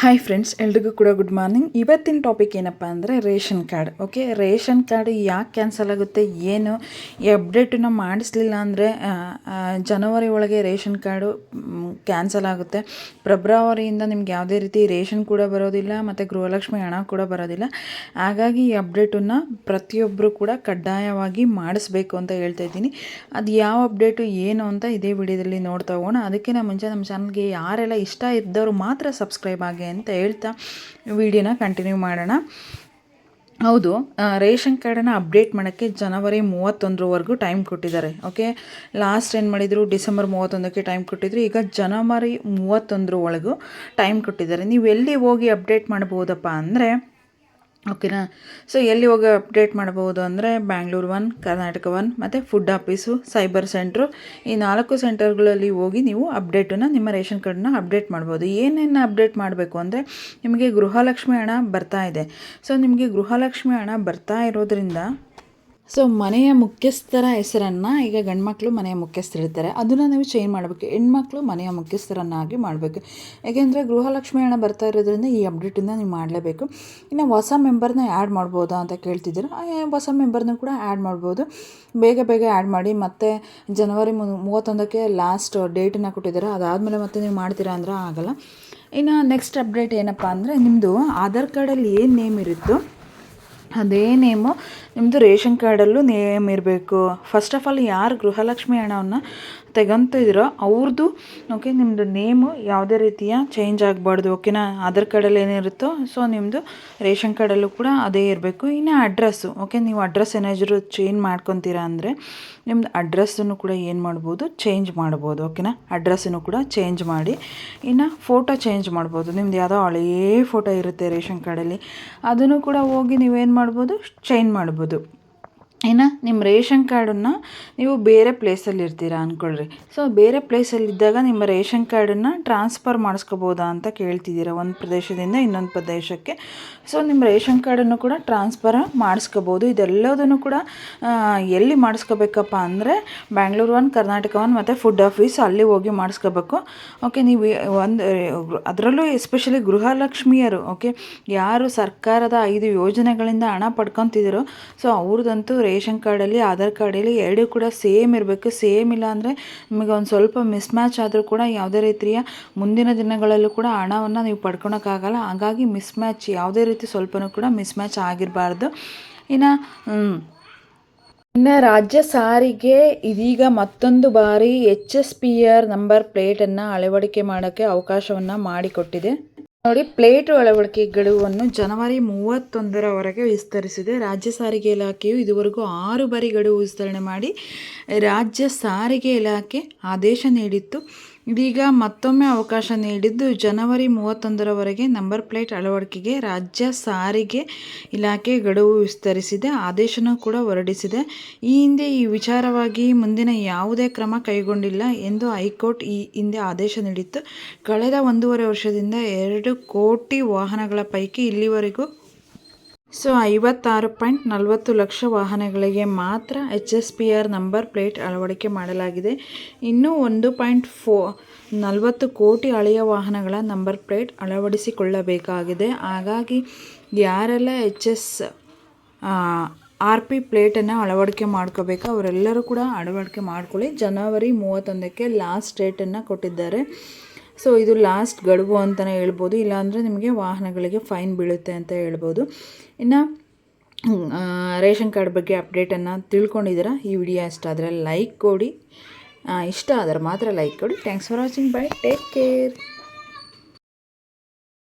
Hi friends ಎಲ್ರಿಗೂ ಕೂಡ good morning ಇವತ್ತಿನ ಟಾಪಿಕ್ ಏನಪ್ಪ ಅಂದರೆ ration card okay ration card ಯಾಕೆ ಕ್ಯಾನ್ಸಲ್ ಆಗುತ್ತೆ, ಏನು ಅಪ್ಡೇಟನ್ನು ಮಾಡಿಸ್ಲಿಲ್ಲ ಅಂದರೆ ಜನವರಿ ಒಳಗೆ ರೇಷನ್ ಕಾರ್ಡು ಕ್ಯಾನ್ಸಲ್ ಆಗುತ್ತೆ. ಫೆಬ್ರವರಿಯಿಂದ ನಿಮ್ಗೆ ಯಾವುದೇ ರೀತಿ ರೇಷನ್ ಕೂಡ ಬರೋದಿಲ್ಲ, ಮತ್ತು ಗೃಹಲಕ್ಷ್ಮಿ ಹಣ ಕೂಡ ಬರೋದಿಲ್ಲ. ಹಾಗಾಗಿ ಈ ಅಪ್ಡೇಟನ್ನು ಪ್ರತಿಯೊಬ್ಬರು ಕೂಡ ಕಡ್ಡಾಯವಾಗಿ ಮಾಡಿಸ್ಬೇಕು ಅಂತ ಹೇಳ್ತಾ ಇದ್ದೀನಿ. ಅದು ಯಾವ ಅಪ್ಡೇಟು ಏನು ಅಂತ ಇದೇ ವಿಡಿಯೋದಲ್ಲಿ ನೋಡ್ತಾ ಹೋಗೋಣ. ಅದಕ್ಕಿಂತ ಮುಂಚೆ ನಮ್ಮ ಚಾನಲ್ಗೆ ಯಾರೆಲ್ಲ ಇಷ್ಟ ಇದ್ದವರು ಮಾತ್ರ ಸಬ್ಸ್ಕ್ರೈಬ್ ಆಗಿ ಅಂತ ಹೇಳ್ತಾ ವಿಡಿಯೋನ ಕಂಟಿನ್ಯೂ ಮಾಡೋಣ. ಹೌದು ರೇಷನ್ ಕಾರ್ಡನ್ನು ಅಪ್ಡೇಟ್ ಮಾಡೋಕ್ಕೆ ಜನವರಿ ಮೂವತ್ತೊಂದರವರೆಗೂ ಟೈಮ್ ಕೊಟ್ಟಿದ್ದಾರೆ ಓಕೆ ಲಾಸ್ಟ್ ಏನು ಮಾಡಿದರು? ಡಿಸೆಂಬರ್ ಮೂವತ್ತೊಂದಕ್ಕೆ ಟೈಮ್ ಕೊಟ್ಟಿದ್ರು. ಈಗ ಜನವರಿ ಮೂವತ್ತೊಂದರ ಒಳಗೂ ಟೈಮ್ ಕೊಟ್ಟಿದ್ದಾರೆ. ನೀವು ಎಲ್ಲಿ ಹೋಗಿ ಅಪ್ಡೇಟ್ ಮಾಡ್ಬೋದಪ್ಪ ಅಂದರೆ ಓಕೆನಾ ಸೊ ಎಲ್ಲಿ ಹೋಗಿ ಅಪ್ಡೇಟ್ ಮಾಡ್ಬೋದು ಅಂದರೆ ಬ್ಯಾಂಗ್ಳೂರು ಒನ್ ಕರ್ನಾಟಕ ಒನ್ ಮತ್ತು ಫುಡ್ ಆಫೀಸು ಸೈಬರ್ ಸೆಂಟ್ರು ಈ ನಾಲ್ಕು ಸೆಂಟರ್ಗಳಲ್ಲಿ ಹೋಗಿ ನೀವು ಅಪ್ಡೇಟನ್ನು ನಿಮ್ಮ ರೇಷನ್ ಕಾರ್ಡನ್ನ ಅಪ್ಡೇಟ್ ಮಾಡ್ಬೋದು ಏನೇನು ಅಪ್ಡೇಟ್ ಮಾಡಬೇಕು ಅಂದರೆ ನಿಮಗೆ ಗೃಹಲಕ್ಷ್ಮಿ ಹಣ ಬರ್ತಾ ಇದೆ. ಸೊ ನಿಮಗೆ ಗೃಹಲಕ್ಷ್ಮಿ ಹಣ ಬರ್ತಾ ಇರೋದ್ರಿಂದ ಸೊ ಮನೆಯ ಮುಖ್ಯಸ್ಥರ ಹೆಸರನ್ನು ಈಗ ಗಂಡ್ಮಕ್ಳು ಮನೆಯ ಮುಖ್ಯಸ್ಥರಿರ್ತಾರೆ ಅದನ್ನು ನೀವು ಚೇಂಜ್ ಮಾಡಬೇಕು. ಹೆಣ್ಮಕ್ಳು ಮನೆಯ ಮುಖ್ಯಸ್ಥರನ್ನಾಗಿ ಮಾಡಬೇಕು. ಯಾಕೆಂದರೆ ಗೃಹಲಕ್ಷ್ಮಿ ಹಣ ಬರ್ತಾ ಇರೋದ್ರಿಂದ ಈ ಅಪ್ಡೇಟನ್ನು ನೀವು ಮಾಡಲೇಬೇಕು. ಇನ್ನು ಹೊಸ ಮೆಂಬರ್ನ ಆ್ಯಡ್ ಮಾಡ್ಬೋದಾ ಅಂತ ಕೇಳ್ತಿದ್ದೀರ? ಹೊಸ ಮೆಂಬರ್ನ ಕೂಡ ಆ್ಯಡ್ ಮಾಡ್ಬೋದು. ಬೇಗ ಬೇಗ ಆ್ಯಡ್ ಮಾಡಿ, ಮತ್ತೆ ಜನವರಿ ಮೂವತ್ತೊಂದಕ್ಕೆ ಲಾಸ್ಟ್ ಡೇಟನ್ನು ಕೊಟ್ಟಿದ್ದಾರೆ? ಅದಾದಮೇಲೆ ಮತ್ತೆ ನೀವು ಮಾಡ್ತೀರಾ ಅಂದ್ರೆ ಆಗಲ್ಲ. ಇನ್ನು ನೆಕ್ಸ್ಟ್ ಅಪ್ಡೇಟ್ ಏನಪ್ಪ ಅಂದರೆ ನಿಮ್ಮದು ಆಧಾರ್ ಕಾರ್ಡಲ್ಲಿ ಏನು ನೇಮ್ ಇರುತ್ತೋ ಅದೇ ನೇಮು. ನಿಮ್ಮದು ರೇಷನ್ ಕಾರ್ಡಲ್ಲೂ ನೇಮ್ ಇರಬೇಕು. ಫಸ್ಟ್ ಆಫ್ ಆಲ್ ಯಾರು ಗೃಹಲಕ್ಷ್ಮಿ ಹಣವನ್ನು ತೆಗೊಂತಿದ್ದೀರೋ ಅವ್ರದ್ದು ಓಕೆ ನಿಮ್ಮದು ನೇಮು ಯಾವುದೇ ರೀತಿಯ ಚೇಂಜ್ ಆಗಬಾರ್ದು ಓಕೆನಾ ಆಧಾರ್ ಕಾರ್ಡಲ್ಲಿ ಏನಿರುತ್ತೋ ಸೊ ನಿಮ್ಮದು ರೇಷನ್ ಕಾರ್ಡಲ್ಲೂ ಕೂಡ ಅದೇ ಇರಬೇಕು. ಇನ್ನು ಅಡ್ರೆಸ್ಸು ಓಕೆ ನೀವು ಅಡ್ರೆಸ್ ಏನಾದರೂ ಚೇಂಜ್ ಮಾಡ್ಕೊತೀರಾ ಅಂದರೆ ನಿಮ್ಮದು ಅಡ್ರೆಸ್ಸನ್ನು ಕೂಡ ಏನು ಮಾಡ್ಬೋದು? ಚೇಂಜ್ ಮಾಡ್ಬೋದು ಓಕೆನಾ ಅಡ್ರೆಸ್ಸನ್ನು ಕೂಡ ಚೇಂಜ್ ಮಾಡಿ, ಇನ್ನು ಫೋಟೋ ಚೇಂಜ್ ಮಾಡ್ಬೋದು. ನಿಮ್ದು ಯಾವುದೋ ಹಳೆಯೇ ಫೋಟೋ ಇರುತ್ತೆ ರೇಷನ್ ಕಾರ್ಡಲ್ಲಿ ಅದನ್ನು ಕೂಡ ಹೋಗಿ ನೀವೇನು ಮಾಡ್ಬೋದು? ಚೇಂಜ್ ಮಾಡ್ಬೋದು. ಇನ್ನು ನಿಮ್ಮ ರೇಷನ್ ಕಾರ್ಡನ್ನು ನೀವು ಬೇರೆ ಪ್ಲೇಸಲ್ಲಿ ಇರ್ತೀರಾ ಅಂದ್ಕೊಳ್ರಿ ಸೊ ಬೇರೆ ಪ್ಲೇಸಲ್ಲಿದ್ದಾಗ ನಿಮ್ಮ ರೇಷನ್ ಕಾರ್ಡನ್ನು ಟ್ರಾನ್ಸ್ಫರ್ ಮಾಡಿಸ್ಕೋಬೋದಾ ಅಂತ ಕೇಳ್ತಿದ್ದೀರಾ ಒಂದು ಪ್ರದೇಶದಿಂದ ಇನ್ನೊಂದು ಪ್ರದೇಶಕ್ಕೆ. ಸೊ ನಿಮ್ಮ ರೇಷನ್ ಕಾರ್ಡನ್ನು ಕೂಡ ಟ್ರಾನ್ಸ್ಫರ್ ಮಾಡಿಸ್ಕೋಬೋದು. ಇದೆಲ್ಲದನ್ನು ಕೂಡ ಎಲ್ಲಿ ಮಾಡಿಸ್ಕೋಬೇಕಪ್ಪ ಅಂದರೆ ಬ್ಯಾಂಗ್ಳೂರು ಒನ್, ಕರ್ನಾಟಕ ಒನ್ ಮತ್ತು ಫುಡ್ ಆಫೀಸ್ ಅಲ್ಲಿ ಹೋಗಿ ಮಾಡಿಸ್ಕೋಬೇಕು. ಓಕೆ ನೀವು ಒಂದು, ಅದರಲ್ಲೂ ಎಸ್ಪೆಷಲಿ ಗೃಹಲಕ್ಷ್ಮಿಯರು ಓಕೆ ಯಾರು ಸರ್ಕಾರದ ಐದು ಯೋಜನೆಗಳಿಂದ ಹಣ ಪಡ್ಕೊತಿದ್ದೀರೋ ಸೊ ಅವ್ರದ್ದಂತೂ ರೇಷನ್ ಕಾರ್ಡಲ್ಲಿ, ಆಧಾರ್ ಕಾರ್ಡಲ್ಲಿ ಎರಡೂ ಕೂಡ ಸೇಮ್ ಇರಬೇಕು. ಸೇಮ್ ಇಲ್ಲ ಅಂದರೆ ನಿಮಗೆ ಒಂದು ಸ್ವಲ್ಪ ಮಿಸ್ ಮ್ಯಾಚ್ ಆದರೂ ಕೂಡ ಯಾವುದೇ ರೀತಿಯ ಮುಂದಿನ ದಿನಗಳಲ್ಲೂ ಕೂಡ ಹಣವನ್ನು ನೀವು ಪಡ್ಕೊಳಕ್ಕಾಗಲ್ಲ. ಹಾಗಾಗಿ ಮಿಸ್ ಮ್ಯಾಚ್ ಯಾವುದೇ ರೀತಿ ಸ್ವಲ್ಪನೂ ಕೂಡ ಮಿಸ್ ಮ್ಯಾಚ್ ಆಗಿರಬಾರ್ದು. ಇನ್ನು ಇನ್ನು ರಾಜ್ಯ ಸಾರಿಗೆ ಇದೀಗ ಮತ್ತೊಂದು ಬಾರಿ H S R P number ಪ್ಲೇಟನ್ನು ಅಳವಡಿಕೆ ಮಾಡೋಕ್ಕೆ ಅವಕಾಶವನ್ನು ಮಾಡಿಕೊಟ್ಟಿದೆ. ನೋಡಿ, ಪ್ಲೇಟ್ ಅಳವಡಿಕೆ ಗಡುವನ್ನು ಜನವರಿ ಮೂವತ್ತೊಂದರವರೆಗೆ ವಿಸ್ತರಿಸಿದೆ. ರಾಜ್ಯ ಸಾರಿಗೆ ಇಲಾಖೆಯು ಇದುವರೆಗೂ ಆರು ಬಾರಿ ಗಡುವು ವಿಸ್ತರಣೆ ಮಾಡಿ, ರಾಜ್ಯ ಸಾರಿಗೆ ಇಲಾಖೆ ಆದೇಶ ನೀಡಿತ್ತು. ಇದೀಗ ಮತ್ತೊಮ್ಮೆ ಅವಕಾಶ ನೀಡಿದ್ದು ಜನವರಿ ಮೂವತ್ತೊಂದರವರೆಗೆ ನಂಬರ್ ಪ್ಲೇಟ್ ಅಳವಡಿಕೆಗೆ ರಾಜ್ಯ ಸಾರಿಗೆ ಇಲಾಖೆ ಗಡುವು ವಿಸ್ತರಿಸಿದೆ, ಆದೇಶನೂ ಕೂಡ ಹೊರಡಿಸಿದೆ. ಈ ಹಿಂದೆ ಈ ವಿಚಾರವಾಗಿ ಮುಂದಿನ ಯಾವುದೇ ಕ್ರಮ ಕೈಗೊಂಡಿಲ್ಲ ಎಂದು ಹೈಕೋರ್ಟ್ ಈ ಹಿಂದೆ ಆದೇಶ ನೀಡಿತ್ತು. ಕಳೆದ ಒಂದೂವರೆ ವರ್ಷದಿಂದ ಎರಡು ಕೋಟಿ ವಾಹನಗಳ ಪೈಕಿ ಇಲ್ಲಿವರೆಗೂ ಸೊ, ಐವತ್ತಾರು ಪಾಯಿಂಟ್ ನಲವತ್ತು ಲಕ್ಷ ವಾಹನಗಳಿಗೆ ಮಾತ್ರ H S R P number plate ಅಳವಡಿಕೆ ಮಾಡಲಾಗಿದೆ. ಇನ್ನೂ ಒಂದು ಪಾಯಿಂಟ್ ಫೋ ನಲವತ್ತು ಕೋಟಿ ಹಳೆಯ ವಾಹನಗಳ ನಂಬರ್ ಪ್ಲೇಟ್ ಅಳವಡಿಸಿಕೊಳ್ಳಬೇಕಾಗಿದೆ. ಹಾಗಾಗಿ ಯಾರೆಲ್ಲ ಎಚ್ ಎಸ್ ಆರ್ ಪಿ ಪ್ಲೇಟನ್ನು ಅಳವಡಿಕೆ ಮಾಡ್ಕೋಬೇಕು, ಅವರೆಲ್ಲರೂ ಕೂಡ ಅಳವಡಿಕೆ ಮಾಡ್ಕೊಳ್ಳಿ. ಜನವರಿ ಮೂವತ್ತೊಂದಕ್ಕೆ ಲಾಸ್ಟ್ ಡೇಟನ್ನು ಕೊಟ್ಟಿದ್ದಾರೆ. ಸೊ ಇದು ಲಾಸ್ಟ್ ಗಡುವು ಅಂತಲೇ ಹೇಳ್ಬೋದು. ಇಲ್ಲಾಂದರೆ ನಿಮಗೆ ವಾಹನಗಳಿಗೆ ಫೈನ್ ಬೀಳುತ್ತೆ ಅಂತ ಹೇಳ್ಬೋದು. ಇನ್ನು ರೇಷನ್ ಕಾರ್ಡ್ ಬಗ್ಗೆ ಅಪ್ಡೇಟನ್ನು ತಿಳ್ಕೊಂಡಿದ್ದೀರಾ? ಈ ವಿಡಿಯೋ ಇಷ್ಟ ಆದರೆ ಲೈಕ್ ಕೊಡಿ. ಇಷ್ಟ ಆದರೆ ಮಾತ್ರ ಲೈಕ್ ಕೊಡಿ. Thanks for watching bye take care